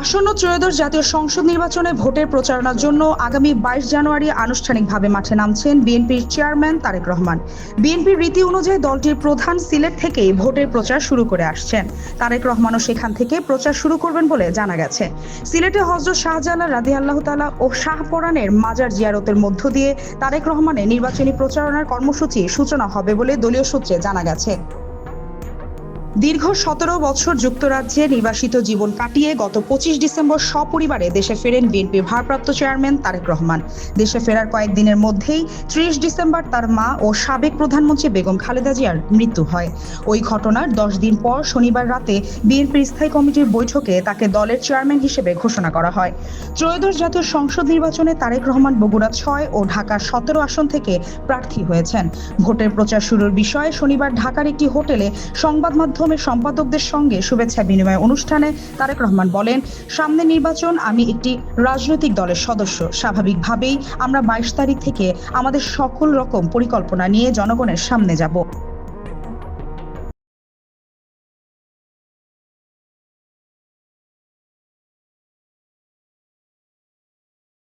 আসন্ন ত্রয়োদশ জাতীয় সংসদ নির্বাচনে ভোটের প্রচারণার জন্য আগামী বাইশ জানুয়ারি আনুষ্ঠানিকভাবে মাঠে নামছেন বিএনপির চেয়ারম্যান তারেক রহমান। বিএনপির রীতি অনুযায়ী দলটির প্রধান সিলেট থেকেই ভোটের প্রচার শুরু করে আসছেন। তারেক রহমানও সেখান থেকে প্রচার শুরু করবেন বলে জানা গেছে। সিলেটে হজরত শাহজালাল রাদি আল্লাহ তালা ও শাহপরানের মাজার জিয়ারতের মধ্য দিয়ে তারেক রহমানের নির্বাচনী প্রচারণার কর্মসূচি সূচনা হবে বলে দলীয় সূত্রে জানা গেছে। দীর্ঘ সতেরো বছর যুক্তরাজ্যে নির্বাসিত জীবন কাটিয়ে গত পঁচিশ ডিসেম্বর সপরিবারে দেশে ফেরেন বিএনপির ভারপ্রাপ্ত চেয়ারম্যান তারেক রহমান। দেশে ফেরার কয়েকদিনের মধ্যেই ত্রিশ ডিসেম্বর তার মা ও সাবেক প্রধানমন্ত্রী বেগম খালেদা জিয়ার মৃত্যু হয়। ওই ঘটনার দশ দিন পর শনিবার রাতে বিএনপির স্থায়ী কমিটির বৈঠকে তাকে দলের চেয়ারম্যান হিসেবে ঘোষণা করা হয়। ত্রয়োদশ জাতীয় সংসদ নির্বাচনে তারেক রহমান বগুড়া ছয় ও ঢাকার সতেরো আসন থেকে প্রার্থী হয়েছেন। ভোটের প্রচার শুরুর বিষয়ে শনিবার ঢাকার একটি হোটেলে সংবাদ মাধ্যমের সম্পাদকদের সঙ্গে শুভেচ্ছা বিনিময় অনুষ্ঠানে তারেক রহমান বলেন, সামনে নির্বাচন, আমি একটি রাজনৈতিক দলের সদস্য। স্বাভাবিকভাবেই আমরা বাইশ তারিখ থেকে আমাদের সকল রকম পরিকল্পনা নিয়ে জনগণের সামনে যাব।